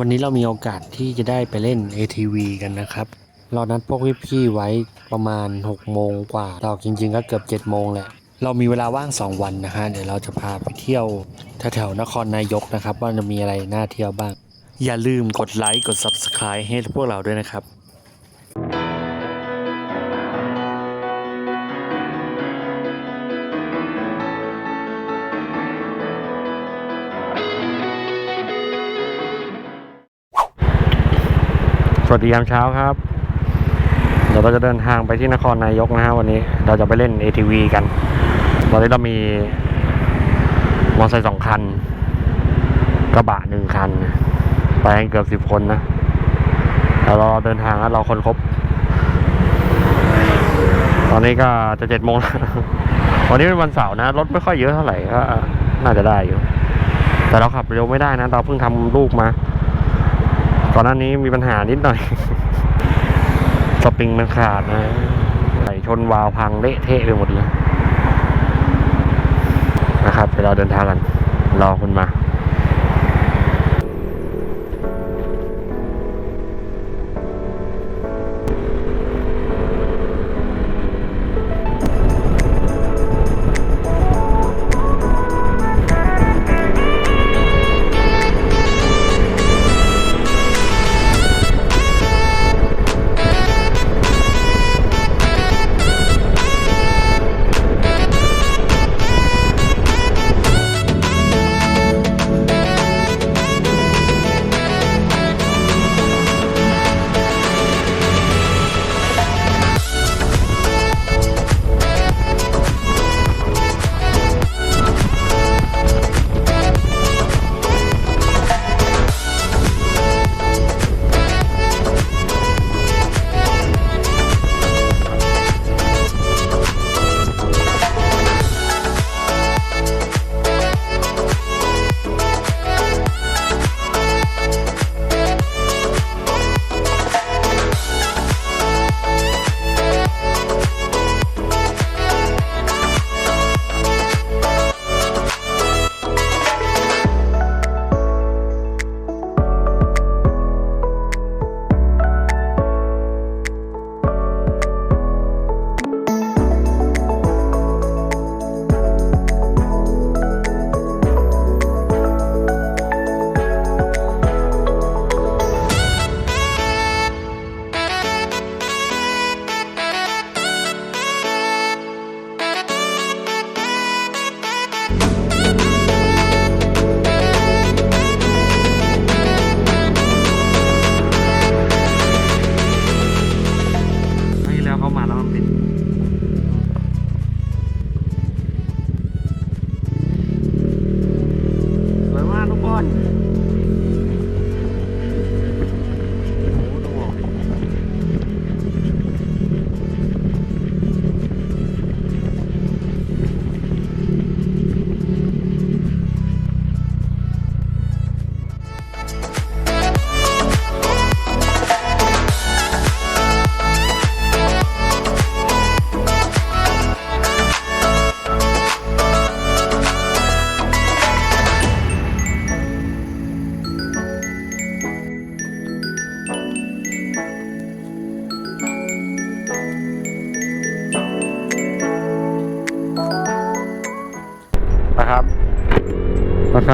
วันนี้เรามีโอกาสที่จะได้ไปเล่น ATV กันนะครับ เรานัดพวกพี่ๆไว้ประมาณ 6 โมงกว่าเราจริงๆ ก็เกือบ 7 โมงแหละ เรามีเวลาว่าง 2 วันนะฮะ เดี๋ยวเราจะพาไปเที่ยวแถวๆนครนายกนะครับ ว่าจะมีอะไรน่าเที่ยวบ้าง อย่าลืมกดไลค์ กด Subscribe ให้พวกเราด้วยนะครับ สวัสดียามเช้าครับ เดี๋ยวเราจะเดินทางไปที่นครนายกนะฮะวันนี้เราจะไปเล่น ATV กันตอนนี้เรามีมอเตอร์ไซค์สองคัน กระบะหนึ่งคัน ไปกันเกือบสิบคนนะแล้วเราเดินทางแล้วเราคนครบ ตอนนี้ก็จะเจ็ดโมงแล้ววันนี้เป็นวันเสาร์นะ รถไม่ค่อยเยอะเท่าไหร่ก็น่าจะได้อยู่ แต่เราขับเร็วไม่ได้นะ เราเพิ่งทำลูกมา ก่อนหน้านี้มีปัญหานิดหน่อย สปริงมันขาดนะไหลชนวาล์วพังเละเทะไปหมดเลย นะครับเดี๋ยวเราเดินทางกัน รอคุณมา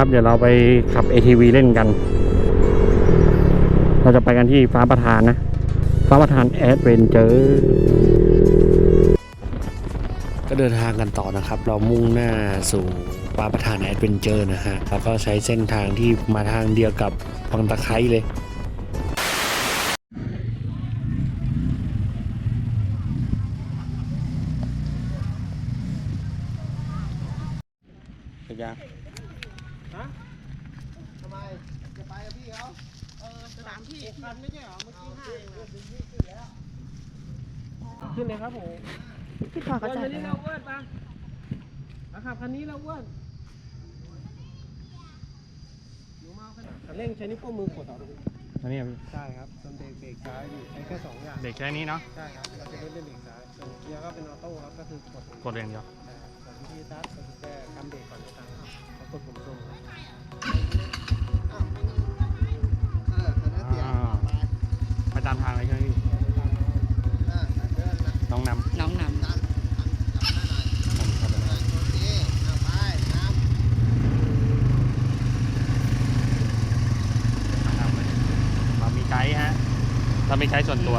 นะครับ เดี๋ยวเราไปขับ ATV เล่นกัน เราจะไปกันที่ฟ้าประธานนะ ฟ้าประธานแอดเวนเจอร์ก็เดินทางกันต่อนะครับ เรามุ่งหน้าสู่ฟ้าประธานแอดเวนเจอร์นะฮะแล้วก็ใช้เส้นทางที่มาทางเดียวกับวังตะไคร้เลย ขึ้นเลยครับผมพี่พอเขาใจคันนี้เราอ้วนปะขับคันนี้เราอ้วนหนูเมาขนดคันเร่งใช้นิ้วโป้งมือกดต่อดูอันนี้อะพี่ใช่ครับส่นเบรกเบรกซ้ายอยู่ใช้แค่สองอย่างเบรกแค่นี้เนาะใช่ครับเราจะเล่นเล่นเบรกซ้ายส่นเกียร์ก็เป็นออโต้ครับก็คือกดกดเรียงเดียวใช่ครับกดที่ตัดกดแก้กำเบรกก่อนจะตั้งครั้วกดมตรงอาไปตามทางเลยใช่ไหมพี่้องนำน้องนำเรามีไกด์ฮะ เราไม่ใช้ส่วนตัว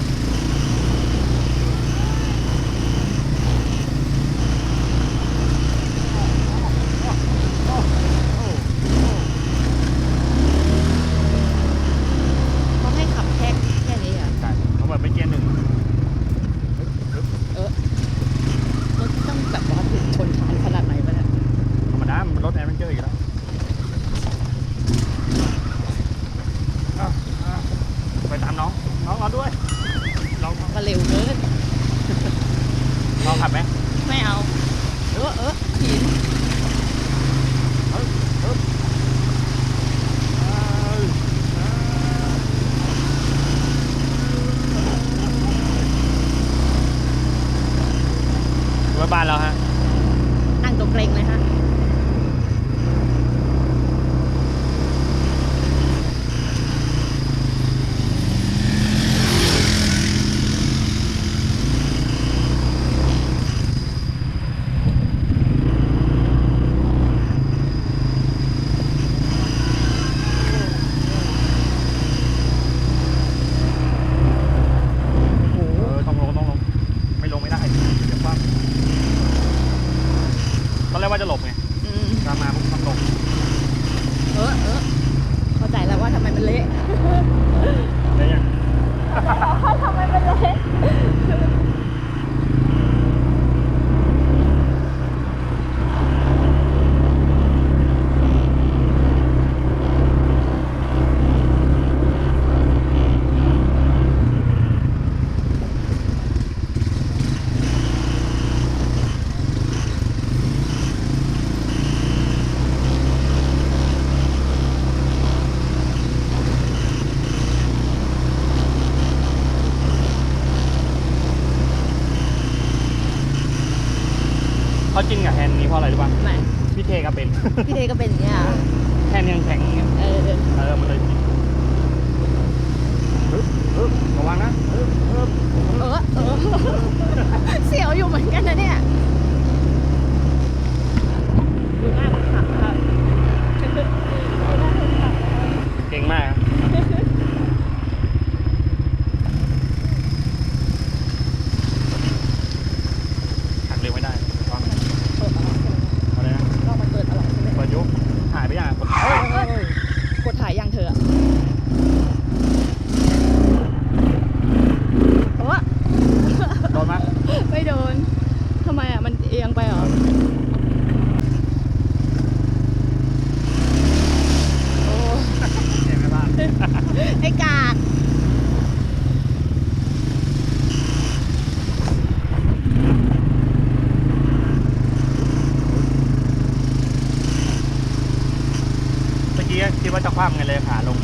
มาบ้านแล้วฮะนั่งตัวเกรงเลยฮะ เพราะอะไรรู้ป่ะไม่พี่เทก็เป็น พี่เทก็เป็นเนี่ยแค่นยังแข็งเออ เออมันเลยผิดปึ๊บยระวังนะ ไม่โดนทำไมอะ มันเอียงไปหรอไอ้กาดเมื่อกี้คิดว่าจะคว่ำไงเลยขาลง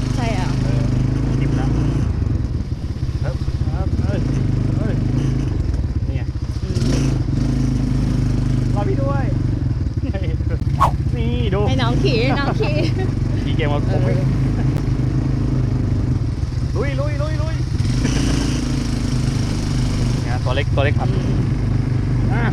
เกี่ยวกับผลุยลุยลุยลุยนะตัวเล็กตัวเล็กครับอ่า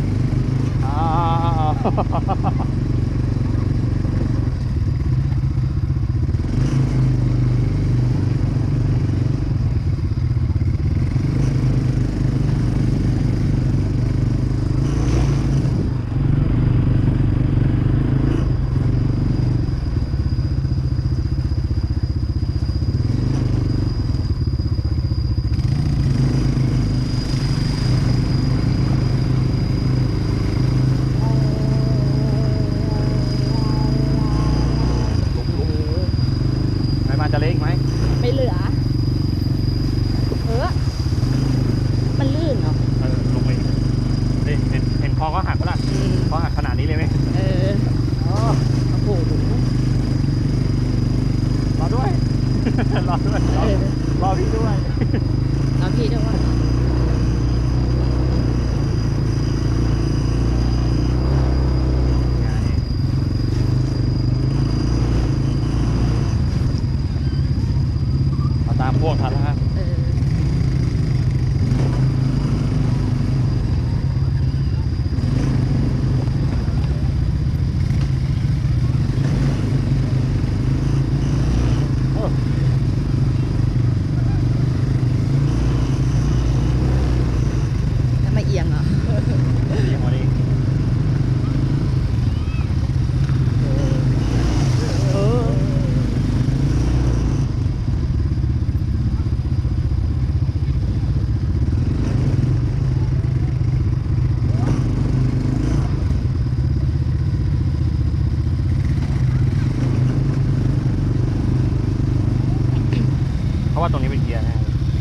ว่าตรงนี้เป็นเกียร์น่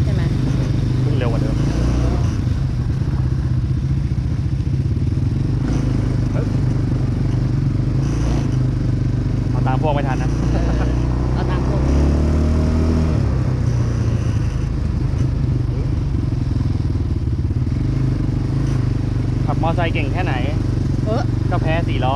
ใช่ไหมขึ้นเร็วกว่าเดิมเอาตามพวกไม่ทันนะเอาตามพวกขับมอไซค์เก่งแค่ไหน เออก็แพ้สี่ล้อ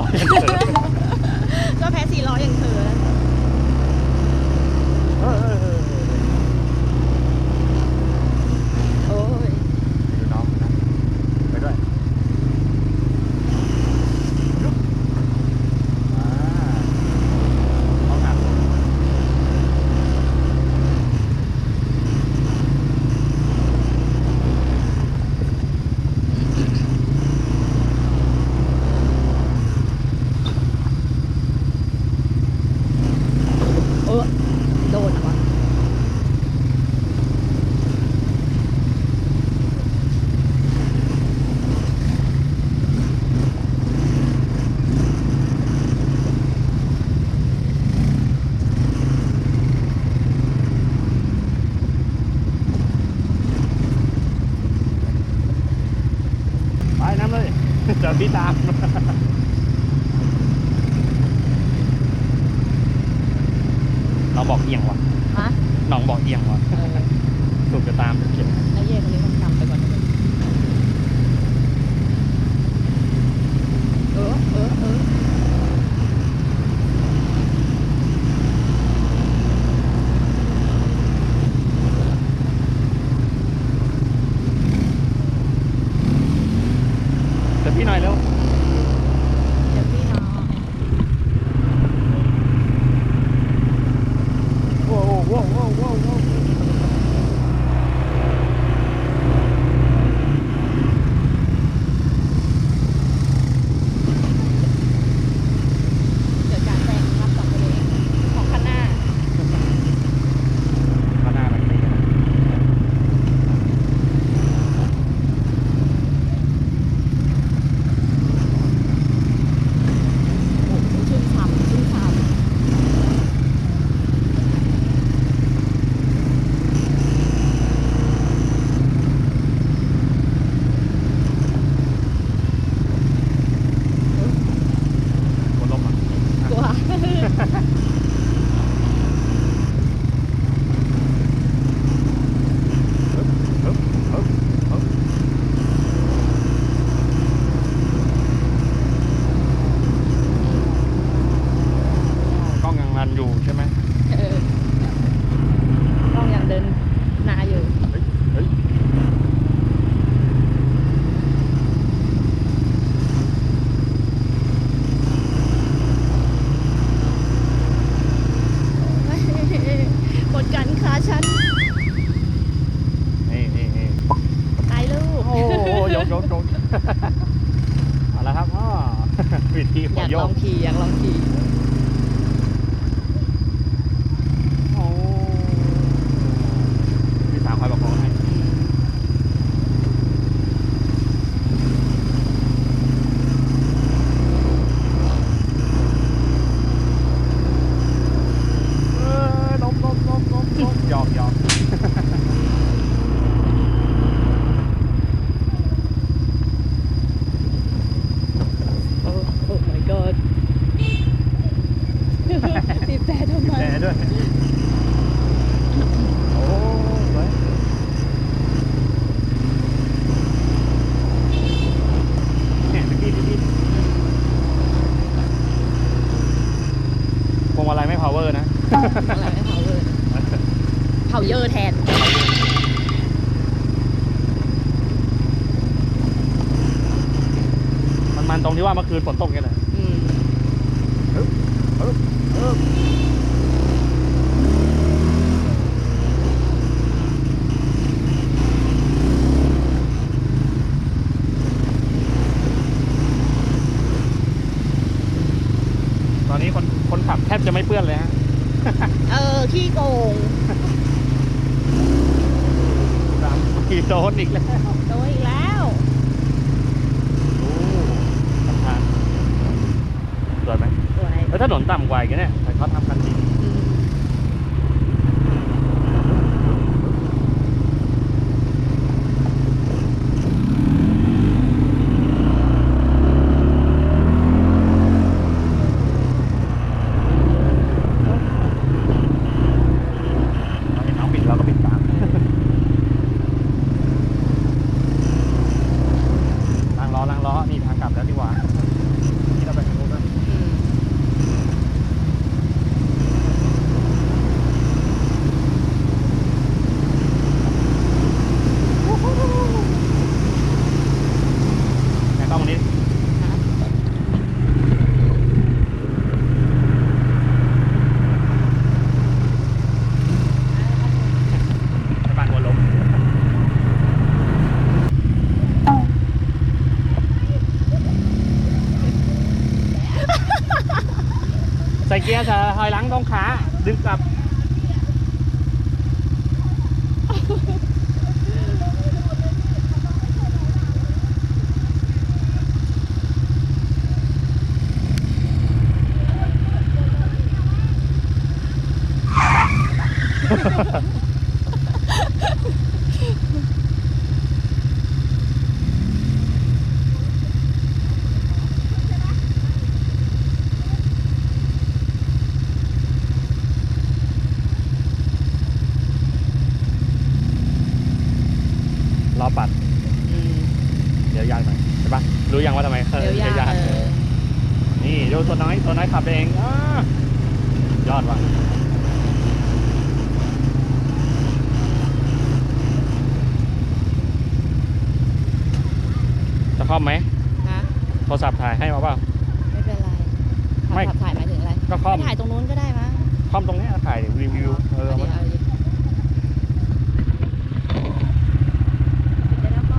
ที่ว่าเมื่อคืนฝนตกไงแหละอืมตอนนี้คนคนขับแทบจะไม่เปื้อนเลยฮะ เออขี้โกงสามขี่โดนอีกแล้ว โดนอีกแล้ว โอ้ทำทานสวยไหม ตัวไหน แล้ว ถ้าถนนต่ำกว่าอย่างเนี่ยแต่เขาทำคันดีม เราเห็นน้องปิดเราก็ปิดตามล้างล้อล้างล้อ นี่ทางกลับแล้วดีกว่านี่เราไปทางนู้นนะ อืม ไหนกล้องตรงนี้ ฮะ ไปบ้านหัวลมใส่ เกียร์ถอยหลังตรงขาดึงกลับ ล้อปัด อืม เดี๋ยวยากหน่อยใช่ปะรู้ยังว่าทำไม เดี๋ยวยาก เอ เอ อ อ นี่ดูตัวน้อยตัวน้อยขับเองอายอดว่ะจะคล่อมไหม ฮะ โทรศัพท์ถ่ายให้มาเปล่า ไม่เป็นไร ไม่ ขับถ่ายหมายถึงอะไร ก็คล่อม ไปถ่ายตรงนู้นก็ได้มั้ง คล่อมตรงเนี้ยถ่ายรีวิวเออ เอา เอา ดิ มา เอาดิเดี๋ยวเราก็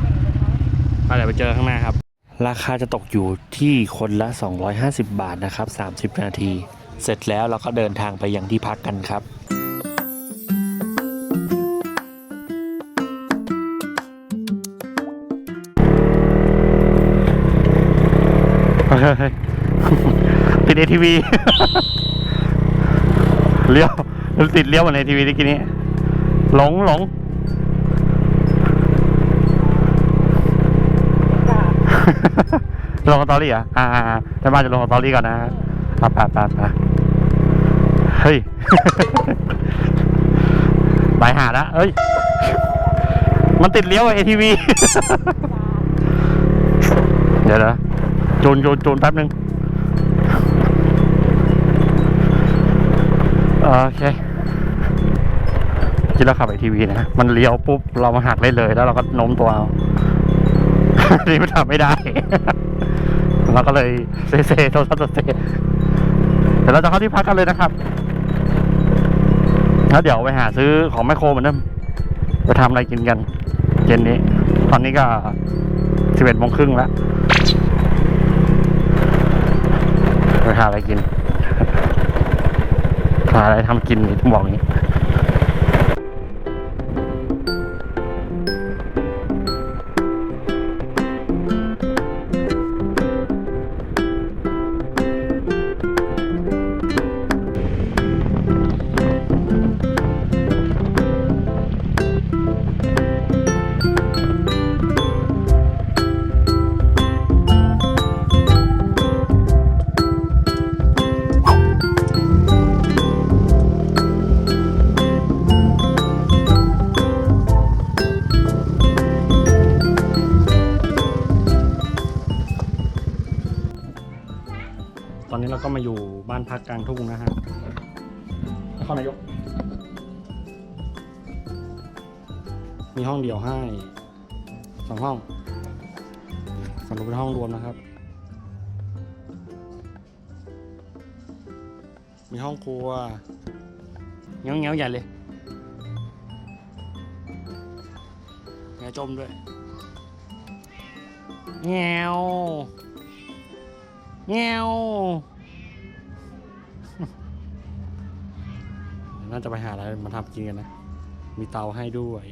อะ เจอข้างหน้าครับ ราคาจะตกอยู่ที่คนละ 250 บาทนะครับ 30 นาที เสร็จแล้วเราก็เดินทางไปยังที่พักกันครับเติดเอทีวีเลี้ยวติดเลี้ยวเหมือนในทีวีที่กี้นี้ หลงหลง ลงสตอรี่เหรอะอ่าอ่าอ่าแต่บ้าจะลงสตอรี่ก่อนนะปะปะปะปะเฮ้ยไปหาละเอ้ย มันติดเลี้ยวเอทีวีเดี๋ยวนะจูนจูนจูนแป๊บนึงโอเคที่เราขับไอทีวีนะ มันเลี้ยวปุ๊บ เรามาหักได้เลย แล้วเราก็โน้มตัวเอา นี่มันทำไม่ได้ เราก็เลยเซเซโทรศัพท์เซเดี๋ยวเราจะเข้าที่พักกันเลยนะครับแล้วเดี๋ยวไปหาซื้อของแมคโครเหมือนเดิมไปทำอะไรกินกันเย็นนี้ ตอนนี้ก็สิบเอ็ดโมงครึ่งแล้วไปหาอะไรกินหาอะไรทำกินนี่ต้องบอกอย่างนี้ ตอนนี้เราก็มาอยู่บ้านพักกลางทุ่งนะฮะนครนายก มีห้องเดี่ยวให้สองห้องสำหรับเป็นห้องรวมนะครับ มีห้องครัวเงี้ยวเงี้ยวๆใหญ่เลยแง่จมด้วยแงว เงี้ยวน่าจะไปหาอะไรมาทำกินกันนะ มีเตาให้ด้วย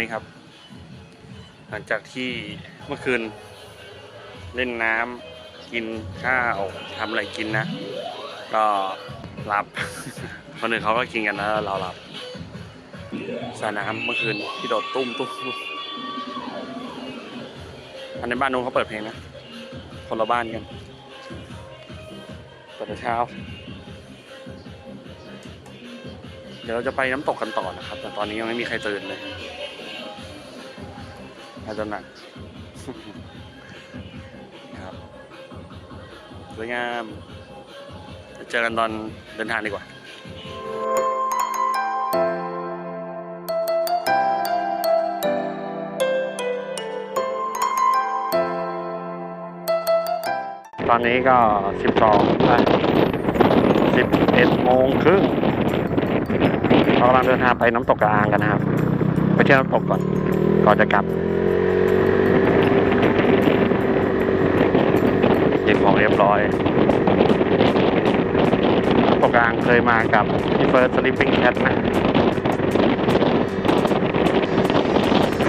นี้ครับ หลังจากที่เมื่อคืนเล่นน้ำกินข้าวทำอะไรกินนะ ก็หลับ คนอื่นเขาก็กินกันแล้วเราหลับสระน้ำเมื่อคืนที่โดดตุ้มตุ้มตุ้มอันในบ้านนู้นเขาเปิดเพลงนะ คนละบ้านกันเปิดแต่เช้า เดี๋ยวเราจะไปน้ำตกกันต่อนะครับ แต่ตอนนี้ยังไม่มีใครตื่นเลย อาจจะหนักครับสวยงามเจอกันตอนเดินทางดีกว่าตอนนี้ก็ 12นะ11โมงครึ่งเรากำลังเดินทางไปน้ำตกกระอางกันนะครับ ไปเที่ยวน้ำตกก่อน ก่อนจะกลับ เก็บของเรียบร้อยตกกระอางเคยมากับพี่เฟิร์สสลิปปิ้งแคทนะ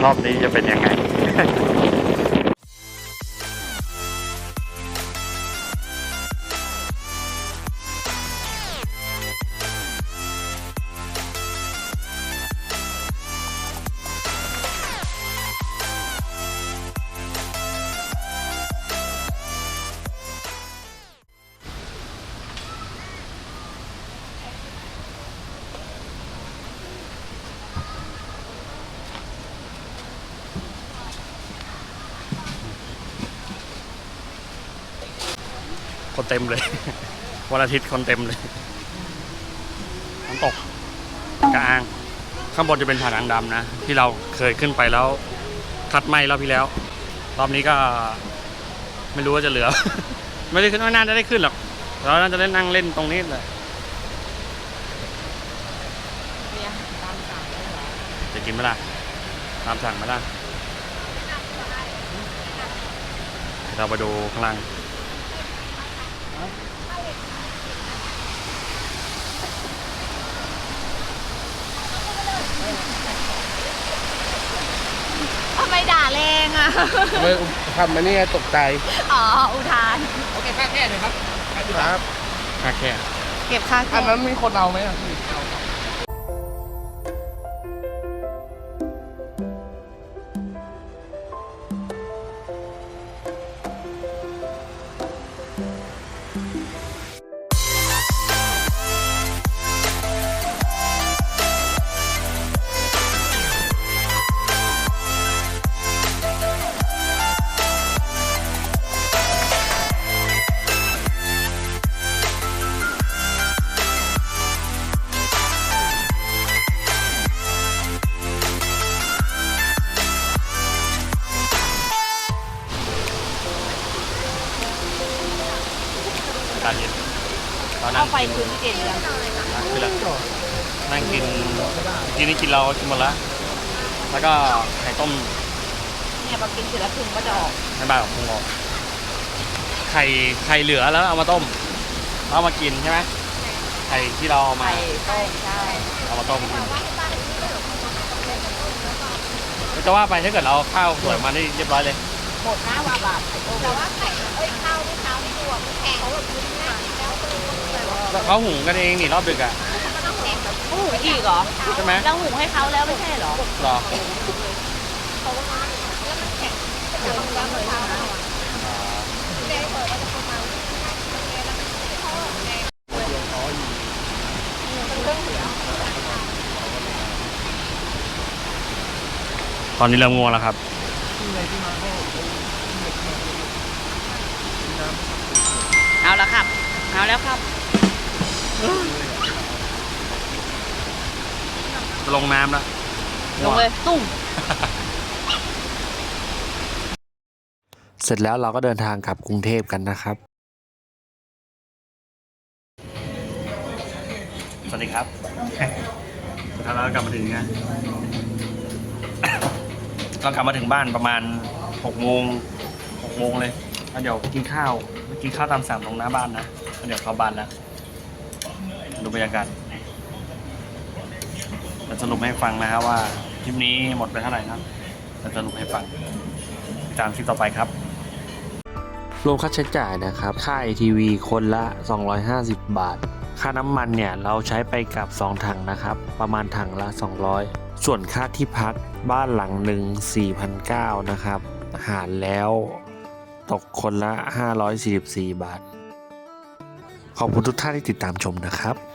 รอบนี้จะเป็นยังไง คนเต็มเลย วันอาทิตย์คนเต็มเลยน้ำตกกระอาง ข้างบนจะเป็นผาหนังดำนะ ที่เราเคยขึ้นไปแล้วคัดไม่รอบที่แล้ว รอบนี้ก็ไม่รู้ว่าจะเหลือ ไม่ได้ขึ้นไม่น่าจะได้ขึ้นหรอกเราน่าจะได้นั่งเล่นตรงนี้เลยมีอาหารตามสั่งด้วยเหรอจะกินไหมล่ะตามสั่งไหมล่ะเราไปดูข้างล่าง ไมด่าแรงอะ เว้ยทำมาเนี่ยตกใจอ๋อ อุทาน โอเคแค่แค่เลยครับครับ โอแค่เก็บค่าแก๊อันนั้นมีคนเอาไหมอะเเรากินหมดแล้ว แล้วก็ไข่ต้มเนี่ยพอกินเสร็จแล้วพุงก็จะออกให้บ้านของพุงออกไข่ไข่เหลือแล้วเอามาต้มแล้วเอามากินใช่ไหมไข่ที่เราเอามา ไข่ต้มใช่เอามาต้มกินจะว่าไปถ้าเกิดเราเอาข้าวสวยมานี่เรียบร้อยเลย หมดห้าวาบาทไข่ต้มแต่ว่าไข่เขาหุงกันเองนี่รอบดึกอะ หุงอีกเหรอใช่ไหมเราหุงให้เขาแล้วไม่ใช่เหรอหรอตอนนี้เริ่มง่วงแล้วครับ เอาละครับ เอาแล้วครับ ลงน้ำแล้วลงเลยตุ้มเสร็จแล้วเราก็เดินทางกลับกรุงเทพกันนะครับ สวัสดีครับสุดท้ายเราก็กลับมาถึงนะก็กลับมาถึงบ้านประมาณหกโมงหกโมงเลยแล้วเดี๋ยวกินข้าว กินข้าวตามสั่งตรงหน้าบ้านนะแล้วเดี๋ยวเข้าบ้านแล้วดูบรรยากาศ จะสรุปให้ฟังนะครับว่าคลิปนี้หมดไปเท่าไหร่ครับจะสรุปให้ฟังติดตามคลิปต่อไปครับ รวมค่าใช้จ่ายนะครับ ค่า ATV คนละ 250 บาท ค่าน้ำมันเนี่ย เราใช้ไปกับ 2 ถังนะครับ ประมาณถังละ 200 ส่วนค่าที่พักบ้านหลังหนึ่ง4,900นะครับหารแล้วตกคนละ 544 บาท ขอบคุณทุกท่านที่ติดตามชมนะครับ